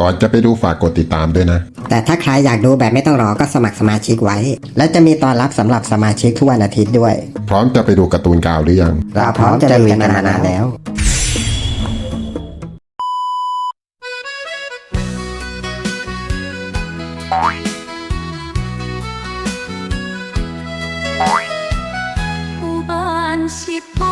ก่อนจะไปดูฝากกดติดตามด้วยนะ แต่ถ้าใครอยากดูแบบไม่ต้องรอก็สมัครสมาชิกไว้ และจะมีตอนรับสำหรับสมาชิกทุกวันอาทิตย์ด้วย พร้อมจะไปดูการ์ตูนกาวหรือยัง เราพร้อมจะลุยกันมานานแล้วหมู่บ้านชิด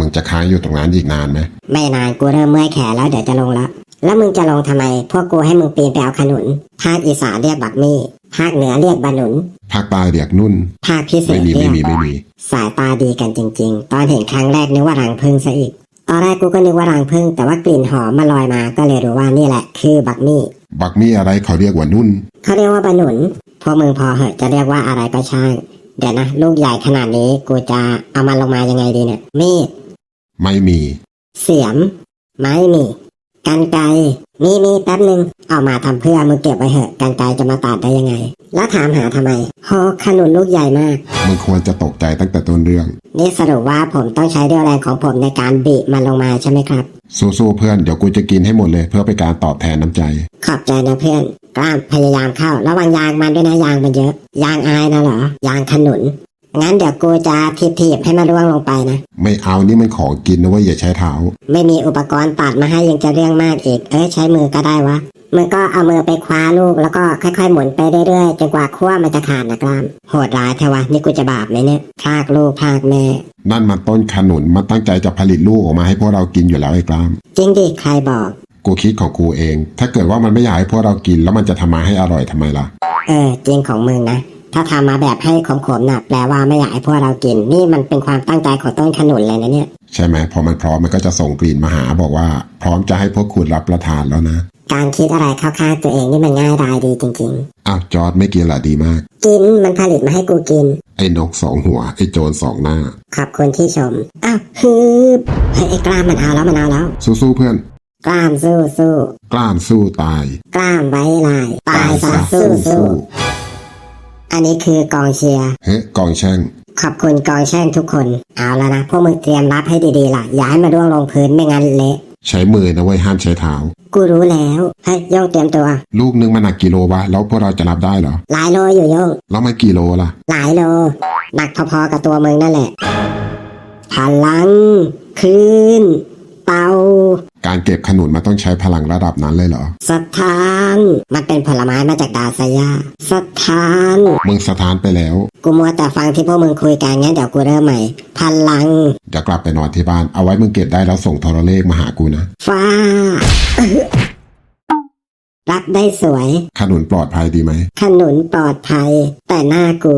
มึงจะค้างอยู่ตรงนั้นอีกนานไหมไม่นานกูเริ่มเมื่อยแขนแล้วเดี๋ยวจะลงแล้วแล้วมึงจะลงทำไม พวกกูให้มึงปีนไปเอาขนุน ภาคอีสานเรียกบักมี่ ภาคเหนือเรียกบาหนุน ภาคใต้เรียกนุ่น ภาคพิเศไม่ษมีเรีไม่ยกมีไม่มี สายตาดีกันจริง ๆ ตอนเห็นครั้งแรกนึกว่ารังพึ่งซะอีก ตอนแรกกูก็นึกว่ารังพึ่งแต่ว่ากลิ่นหอมมาลอยมา ก็เลยรู้ว่านี่แหละ คือบักมี่ บักมีอะไรเขาเรียกว่านุ่น เขาเรียกว่าบาหนุน พวกมึงพอเหอะจะเรียกว่าอะไรก็ช่าง เดี๋ยวนะลูกใหญ่ขนาดนี้กูจะเอามันลงมายังไงดีเนี่ยมีด ไม่มี เสียม ไม้มีกันไกรมีมีแป๊บหนึ่งเอามาทำเพื่อมึงเก็บไว้เหอะกันไกรจะมาตัดได้ยังไง แล้วถามหาทำไมโหขนุนลูกใหญ่มากมึงควรจะตกใจตั้งแต่ต้นเรื่อง นี่สรุปว่าผมต้องใช้เรี่ยวแรงของผมในการบีบมันลงมาใช่ไหมครับ สู้ๆเพื่อนเดี๋ยวกูจะกินให้หมดเลย เพื่อเป็นการตอบแทนน้ำใจ ขอบใจนะเพื่อนกล้ามพยายามเข้า ระวังยางมันด้วยนะยางมันเยอะ ยางอายนะเหรอ ยางขนุน งั้นเดี๋ยวกูจะทีบๆให้มันร่วงลงไปนะ ไม่เอานี่มันของกินนะเว่าอย่าใช้เท้า ไม่มีอุปกรณ์ตัดมาให้ยังจะเรื่องมากอีก เอ้ยใช้มือก็ได้วะมือก็เอามือไปคว้าลูกแล้วก็ค่อยๆหมุนไปเรื่อยๆจนกว่าขั้วมันจะขาดนะกล้าม โหดร้ายแท้วะนี่กูจะบาปไหมเนี่ยพรากลูกพรากแม่ นั่นมันต้นขนุนมันตั้งใจจะผลิตลูกออกมาให้พวกเรากินอยู่แล้วไอ้กล้าม จริงดิใครบอก กูคิดของกูเอง ถ้าเกิดว่ามันไม่อยากให้พวกเรากินแล้วมันจะทำมาให้อร่อยทำไมล่ะ เออจริงของมึงนะ ถ้าทำมาแบบให้ขมๆน่ะแปลว่าไม่อยากให้พวกเรากิน นี่มันเป็นความตั้งใจของต้นขนุนเลยนะเนี่ย ใช่ไหมพอมันพร้อมมันก็จะส่งกลิ่นมาหาบอกว่า พร้อมจะให้พวกคุณรับประทานแล้วนะ การคิดอะไรเข้าข้างตัวเองนี่มันง่ายดายดีจริงอ้าวจอร์ดไม่กินละดีมาก ๆ กินมันผลิตมาให้กูกิน ไอ้นกสองหัวไอ้โจรสองหน้า ขอบคุณที่ชม อ้าวฮึบเฮ้ยไอ้กล้ามมันเอาแล้วมันเอาแล้ว สู้ๆเพื่อน กล้ามสู้สู้กล้ามสู้ตาย กล้ามไว้ลาย ตายซะสู้สู้ อันนี้คือกองเชียร์เฮ้ยกองแช่งขอบคุณกองแช่งทุกคน เอาแล้วนะ พวกมึงเตรียมรับให้ดีๆล่ะ อย่าให้มาร่วงลงพื้นไม่งั้นเละใช้มือนะเว้ยห้ามใช้เท้า กูรู้แล้วเฮ้ยโยงเตรียมตัว ลูกนึงมันหนักกี่โลวะแล้วพวกเราจะรับได้เหรอ หลายโลอยู่โยงแล้วมันกี่โลล่ะ หลายโล หนักพอๆกับตัวมึงนั่นแหละ พลังคลื่นเตา การเก็บขนุนมันต้องใช้พลังระดับนั้นเลยเหรอ สถาน มันเป็นผลไม้มาจากดาซายาสถาน มึงสถานไปแล้ว กูมัวแต่ฟังที่พวกมึงคุยกันงั้นเดี๋ยวกูเริ่มใหม่ พลัง เดี๋ยวกลับไปนอนที่บ้าน เอาไว้มึงเก็บได้แล้วส่งโทรเลขมาหากูนะ ฟ้า รับได้สวย ขนุนปลอดภัยดีไหม ขนุนปลอดภัย แต่หน้ากู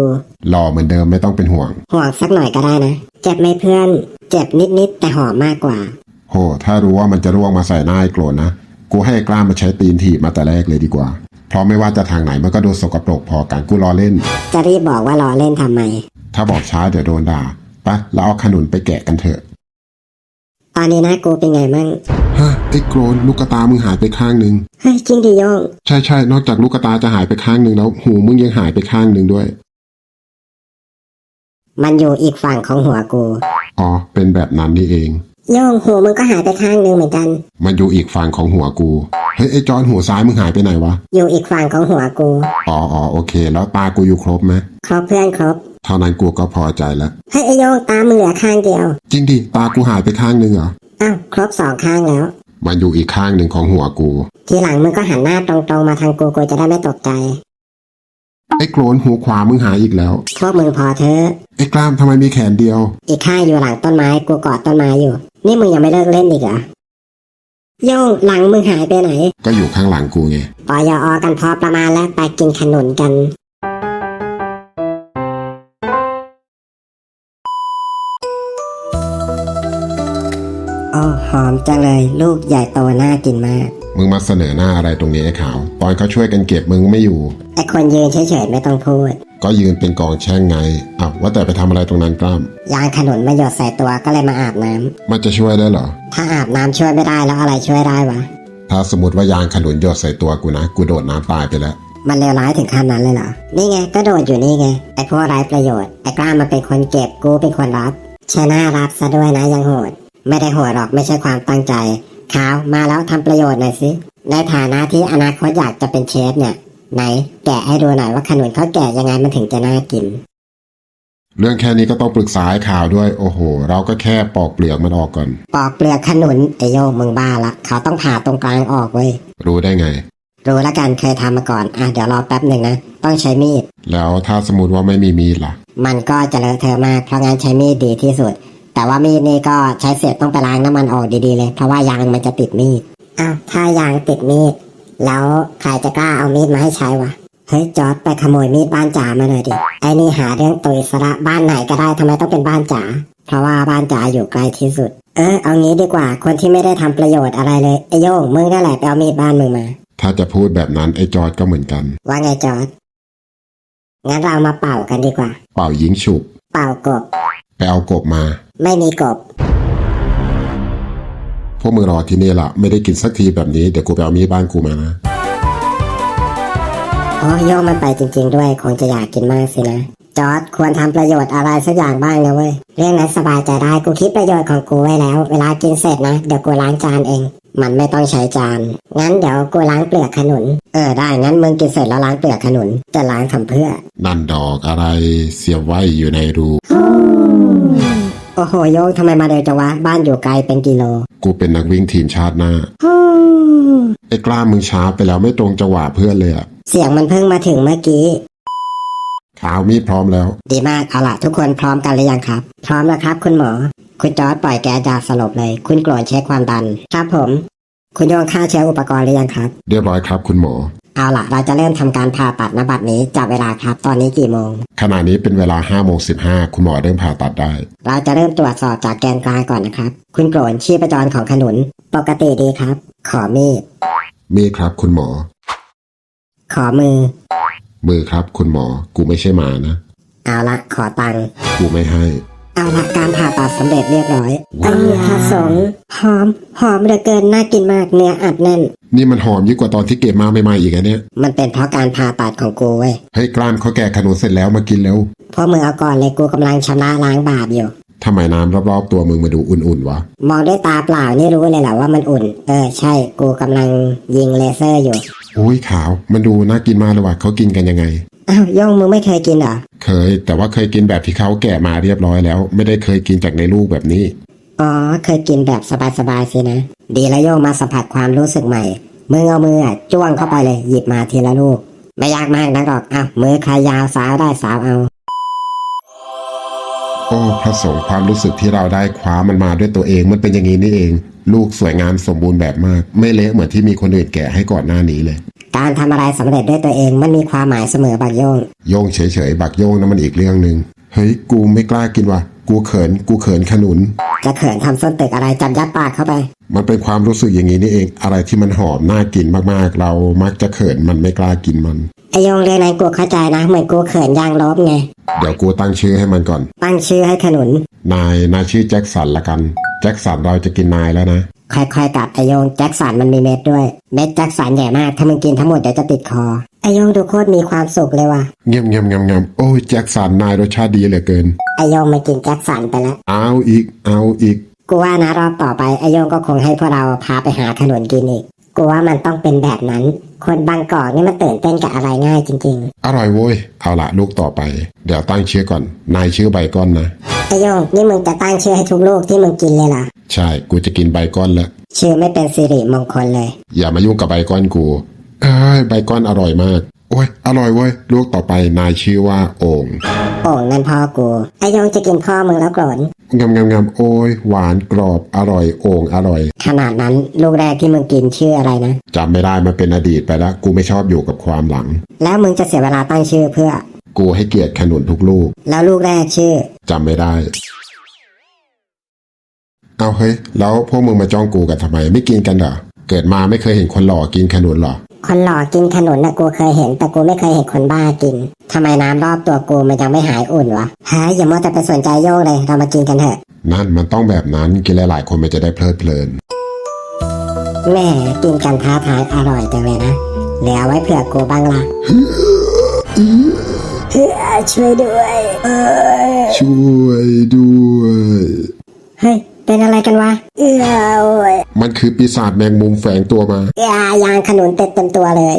หล่อเหมือนเดิมไม่ต้องเป็นห่วง ห่วงสักหน่อยก็ได้นะ เจ็บไหมเพื่อน เจ็บนิดๆแต่หอมมากกว่า โห ถ้ารู้ว่ามันจะร่วงมาใส่หน้าไอ้โกรนนะ กูให้ไอ้กล้ามาใช้ตีนถีบมาแต่แรกเลยดีกว่า เพราะไม่ว่าจะทางไหนมันก็ดูสกปรกพอกันกูรอเล่น จะรีบบอกว่ารอเล่นทำไม ถ้าบอกช้าเดี๋ยวโดนด่าไปะเราเอาขนุนไปแกะกันเถอะ ตอนนี้หน้ากูเป็นไงมั่งฮะไอ้โกรนลูกตามึงหายไปข้างหนึ่งเฮ้ยจริงดิโยงใช่ใช่นอกจากลูกตาจะหายไปข้างหนึ่งแล้ว หูมึงยังหายไปข้างหนึ่งด้วย มันอยู่อีกฝั่งของหัวกู อ๋อ เป็นแบบนั้นนี่เอง โยงหูมึงก็หายไปข้างหนึงเหมือนกัน มันอยู่อีกฝั่งของหัวกู เฮ้ยไอ้จอนหัวซ้ายมึงหายไปไหนวะ อยู่อีกฝั่งของหัวกู อ๋ออ๋อโอเค แล้วตากูอยู่ครบไหมครบเพื่อนครบ เท่านั้นกูก็พอใจแล้ว เฮ้ยไอโยงตามึงเหลือข้างเดียว จริงดิ ตากูหายไปข้างหนึ่งเหรอ อ้าวครบสองข้างแล้ว มันอยู่อีกข้างหนึ่งของหัวกู ทีหลังมึงก็หันหน้าตรงๆมาทางกูกูจะได้ไม่ตกใจ ไอ้โกรนหัวขวามึงหายอีกแล้ว พวกมึงพอเถอะ ไอ้กล้ามทำไมมีแขนเดียว อีกข้างอยู่หลังต้นไม้กูกอดต้นไม้อยู่ นี่มึงยังไม่เลิกเล่นอีกเหรอโยงหลังมึงหายไปไหนก็อยู่ข้างหลังกูไง ปอยอกันพอประมาณแล้วไปกินขนุนกัน โอ้หอมจังเลยลูกใหญ่โตน่ากินมาก มึงมาเสนอหน้าอะไรตรงนี้ไอ้ขาวตอนเขาช่วยกันเก็บมึงไม่อยู่ ไอคนยืนเฉยๆไม่ต้องพูด ก็ยืนเป็นกองแช่งไงอ้าวว่าแต่ไปทำอะไรตรงนั้นกล้ามยางขนุนมาหยดใส่ตัวก็เลยมาอาบน้ำมันจะช่วยได้เหรอ ถ้าอาบน้ำช่วยไม่ได้แล้วอะไรช่วยได้วะ ถ้าสมมติว่ายางขนุนหยดใส่ตัวกูนะกูโดดน้ำตายไปแล้ว มันเลวร้ายถึงขั้นนั้นเลยเหรอ นี่ไงก็โดดอยู่นี่ไง ไอ้พวกไร้ประโยชน์ ไอ้กล้ามันเป็นคนเก็บกูเป็นคนรับใช่น่ารับซะด้วยนะยังโหด ไม่ได้โหดหรอกไม่ใช่ความตั้งใจขาวมาแล้วทำประโยชน์หน่อยสิในฐานะที่อนาคตอยากจะเป็นเชฟเนี่ย ไหน แกะให้ดูหน่อยว่าขนุนเขาแกะยังไงมันถึงจะน่ากิน เรื่องแค่นี้ก็ต้องปรึกษาให้ข่าวด้วย โอ้โห เราก็แค่ปอกเปลือกมันออกก่อน ปอกเปลือกขนุนไอโยงมึงบ้าละเขาต้องผ่าตรงกลางออกเว้ย รู้ได้ไง รู้ละกันเคยทำมาก่อน อะเดี๋ยวรอแป๊บหนึ่งนะ ต้องใช้มีด แล้วถ้าสมมติว่าไม่มีมีดล่ะ มันก็จะเลอะเทอะมากเพราะงั้นใช้มีดดีที่สุด แต่ว่ามีดนี่ก็ใช้เสร็จต้องไปล้างน้ำมันออกดีๆเลย เพราะว่ายางมันจะติดมีด อ้าวถ้ายางติดมีด แล้วใครจะกล้าเอามีดมาให้ใช้วะ เฮ้ยจอร์ดไปขโมยมีดบ้านจ๋ามาหน่อยดิ ไอ้นี่หาเรื่องตุยสระบ้านไหนก็ได้ทำไมต้องเป็นบ้านจ๋า เพราะว่าบ้านจ๋าอยู่ไกลที่สุด เออเอางี้ดีกว่า คนที่ไม่ได้ทำประโยชน์อะไรเลยไอ้โย่งมึงนั่นแหละไปเอามีดบ้านมึงมา ถ้าจะพูดแบบนั้นไอ้จอร์ดก็เหมือนกัน ว่าไงจอร์ดงั้นเรามาเป่ากันดีกว่า เป่ายิงฉุบ เป่ากบ ไปเอากบมา ไม่มีกบพ วกมึงรอที่นี่ละไม่ได้กินสักทีแบบนี้ เดี๋ยวกูไปเอามีดบ้านกูมานะโอ้โยมมันไปจริง ๆ ด้วยคงจะอยากกินมากสินะ จอร์ดควรทำประโยชน์อะไรสักอย่างบ้างนะเว้ย เรื่องนั้นสบายใจได้กูคิดประโยชน์ของกูไว้แล้ว เวลากินเสร็จนะ เดี๋ยวกูล้างจานเอง มันไม่ต้องใช้จาน งั้นเดี๋ยวกูล้างเปลือกขนุน เออได้งั้นมึงกินเสร็จแล้วล้างเปลือกขนุนจะล้างทำเพื่อ นั่นดอกอะไรเสียบไว้อยู่ในรู โอ้โหโยงทำไมมาเร็วจังวะ บ้านอยู่ไกลเป็นกิโล กูเป็นนักวิ่งทีมชาติหน้า ไอ้กล้ามึงช้าไปแล้วไม่ตรงจังหวะเพื่อนเลยอะเสียงมันเพิ่งมาถึงเมื่อกี้ ขาวมีดพร้อมแล้ว ดีมากเอาละทุกคนพร้อมกันหรือยังครับ พร้อมแล้วครับ คุณหมอ คุณจอร์ดปล่อยแกยาสลบเลย คุณโกรนเช็คความดัน ครับผม คุณโยงฆ่าเชื้ออุปกรณ์หรือยังครับ เรียบร้อยครับคุณหมอ เอาละเราจะเริ่มทำการผ่าตัดนบัดนี้จับเวลาครับ ตอนนี้กี่โมง ขณะนี้เป็นเวลา5้าโมงสิคุณหมอเริ่มผ่าตัดได้ เราจะเริ่มตรวจสอบจากแกนกลางก่อนนะครับ คุณโกรนชีพจรของขนุน ปกติดีครับ ขอมีด มีดครับ คุณหมอ ขอมือ มือครับ คุณหมอ กูไม่ใช่หมานะ เอาละขอตังค์ กูไม่ให้ เอาละการผ่าตัดสำเร็จเรียบร้อยเออผสมหอม หอมเหลือเกินน่ากินมากเนื้ออัดแน่น นี่มันหอมยิ่งกว่าตอนที่เก็บมาใหม่ๆอีกอะเนี่ย มันเป็นเพราะการผ่าตัดของกูเว้ยเฮ้ยกล้ามเขาแก่ขนุนเสร็จแล้วมากินแล้วพวกมึงเอาก่อนเลยกูกำลังชำระล้างบาปอยู่ ทำไมน้ำรอบๆตัวมึงมาดูอุ่นๆวะ มองด้วยตาเปล่านี่รู้เลยแหละว่ามันอุ่น เออใช่กูกำลังยิงเลเซอร์อยู่โอ้ยขาว มันดูน่ากินมากเลยว่ะเขากินกันยังไงอ้าว โย่งมึงไม่เคยกินเหรอ เคย แต่ว่าเคยกินแบบที่เขาแกะมาเรียบร้อยแล้ว ไม่ได้เคยกินจากในลูกแบบนี้ อ๋อ เคยกินแบบสบายๆสินะ ดีแล้วโย่งมาสัมผัสความรู้สึกใหม่ มึงเอามืออะจ้วงเข้าไปเลย หยิบมาทีละลูก ไม่ยากมากนักหรอกอ้าวมือใครยาวสาวได้สาวเอา โอ้พระสงฆ์ความรู้สึกที่เราได้คว้ามันมาด้วยตัวเองมันเป็นอย่างนี้นี่เอง ลูกสวยงามสมบูรณ์แบบมาก ไม่เละเหมือนที่มีคนอื่นแกะให้ก่อนหน้านี้เลย การทำอะไรสำเร็จด้วยตัวเองมันมีความหมายเสมอบักโย่งโยงเฉยๆ บักโยงนั่นมันอีกเรื่องหนึ่งเฮ้ยกูไม่กล้ากินว่ะ กูเขินกูเขินขนุน จะเขินทำส้นตึกอะไรจับยัดปากเข้าไป มันเป็นความรู้สึกอย่างนี้นี่เอง อะไรที่มันหอมน่ากินมากๆ เรามักจะเขินมันไม่กล้ากินมัน ไอโยงเรื่องนั้นกูเข้าใจนะ เหมือนกูเขินยางลบไง เดี๋ยวกูตั้งชื่อให้มันก่อน ตั้งชื่อให้ขนุน นายนายชื่อแจ็คสันละกัน แจ็คสันเราจะกินนายแล้วนะ ค่อยๆกัดไอโยงแจ็คสันมันมีเม็ดด้วย เม็ดแจ็คสันใหญ่มาก ถ้ามึงกินทั้งหมดเดี๋ยวจะติดคอ ไอโยงดูโคตรมีความสุขเลยว่ะเงียบเงียบเงียบเงียบโอ้ยแจ็คสันนายรสชาติดีเหลือเกิน ไอโยงมันกินแจ็คสันไปแล้ว เอาอีก เอาอีก กูว่านะรอบต่อไปไอโยงก็คงให้พวกเราพาไปหาขนุนกินอีก กูว่ามันต้องเป็นแบบนั้น คนบางกอกนี่มันตื่นเต้นกับอะไรง่ายจริง อร่อยโว้ย เอาละลูกต่อไป เดี๋ยวตั้งชื่อก่อน นายชื่อไบคอนนะ ๆ ไอโยงนี่มึงจะตั้งชื่อให้ทุกลูกที่มึงกินเลยเหรอ ใช่ กูจะกินไบคอนแล้วชื่อไม่เป็นสิริมงคลเลย อย่ามายุ่งกับไบคอนกูเอ้ยไบคอนอร่อยมาก โอ้ย อร่อยเว้ย ลูกต่อไปนายชื่อว่าโอ่งโอ่งนั่นพ่อกูไอโยงจะกินพ่อมึงแล้วโกรนงามงามงามโอ้ย หวานกรอบอร่อยโอ่งอร่อย ขนาดนั้นลูกแรกที่มึงกินชื่ออะไรนะจำไม่ได้มันเป็นอดีตไปแล้วกูไม่ชอบอยู่กับความหลัง แล้วมึงจะเสียเวลาตั้งชื่อเพื่อ กูให้เกียรติขนุนทุกลูก แล้วลูกแรกชื่อจำไม่ได้ เอาเฮ้ย แล้วพวกมึงมาจ้องกูกันทำไมไม่กินกันเหรอ เกิดมาไม่เคยเห็นคนหล่อกินขนุนเหรอ คนหล่อกินขนุนนะกูเคยเห็น แต่กูไม่เคยเห็นคนบ้ากินทำไมน้ำรอบตัวกูมันยังไม่หายอุ่นวะเฮ้ยอย่ามัวแต่ไปสนใจโยกเลยเรามากินกันเถอะ นั่นมันต้องแบบนั้นกินหลายๆคนมันจะได้เพลิดเพลินแม่กินกันท้าทายอร่อยจังเลยนะเหลือไว้เผื่อกูบ้างล่ะเฮ้ยช่วยด้วยเออช่วยด้วย เฮ้ย เป็นอะไรกันวะ เออโอ้ยมันคือปีศาจแมงมุมแฝงตัวมายายางขนุนเต็มเต็มตัวเลย